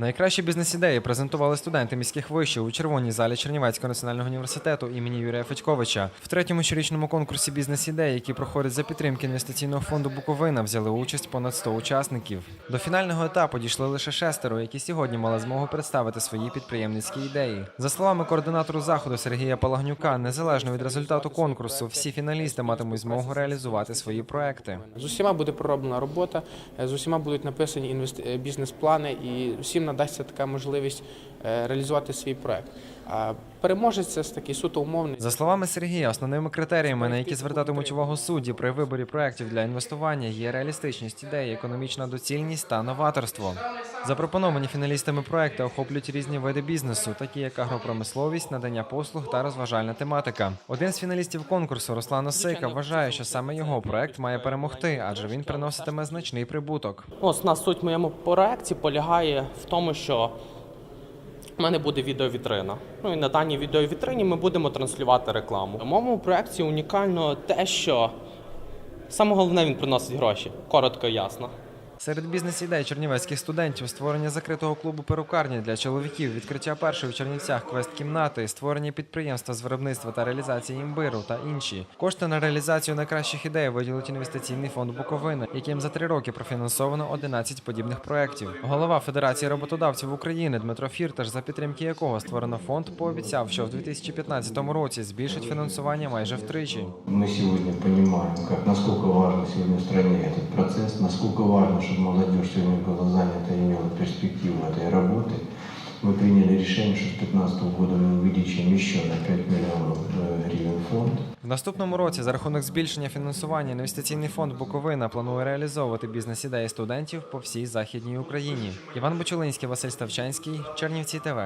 Найкращі бізнес-ідеї презентували студенти міських вишів у червоній залі Чернівецького національного університету імені Юрія Федьковича. В третьому щорічному конкурсі бізнес-ідей, який проходить за підтримки інвестиційного фонду Буковина, взяли участь понад 100 учасників. До фінального етапу дійшли лише шестеро, які сьогодні мали змогу представити свої підприємницькі ідеї. За словами координатору заходу Сергія Палагнюка, незалежно від результату конкурсу, всі фіналісти матимуть змогу реалізувати свої проекти. З усіма буде пророблена робота, з усіма будуть написані е, бізнес-плани, і всім надасться така можливість е, реалізувати свій проект. А переможець це такий суто умовний. За словами Сергія, основними критеріями, на які звертатимуть увагу судді при виборі проєктів для інвестування, є реалістичність ідеї, економічна доцільність та новаторство. Запропоновані фіналістами проекти охоплюють різні види бізнесу, такі як агропромисловість, надання послуг та розважальна тематика. Один з фіналістів конкурсу Руслан Осейка вважає, що саме його проект має перемогти, адже він приноситиме значний прибуток. Основна суть моєму проекті полягає в тому, що в мене буде відеовітрина. Ну і на даній відеовітрині ми будемо транслювати рекламу. У моєму проєкті унікально те, що саме головне він приносить гроші. Коротко і ясно. Серед бізнес-ідей чернівецьких студентів створення закритого клубу перукарні для чоловіків, відкриття першої в Чернівцях квест-кімнати, створення підприємства з виробництва та реалізації імбиру та інші. Кошти на реалізацію найкращих ідей виділить інвестиційний фонд Буковини, яким за три роки профінансовано 11 подібних проєктів. Голова Федерації роботодавців України Дмитро Фірташ, за підтримки якого створено фонд, пообіцяв, що в 2015 році збільшить фінансування майже втричі. Мы сегодня понимаем, как, насколько важен сегодня в стране этот процесс, насколько важно, чтобы молодежь сегодня была занята и имела перспективу этой работы. Мы приняли решение, что с 2015 года мы увеличим еще на 5 миллионов э, гривен фонд. В наступному році за рахунок збільшення фінансування інвестиційний фонд Буковина планує реалізовувати бізнес-ідеї студентів по всій західній Україні. Іван Бочулинський, Василь Ставчанський, Чернівці ТВ.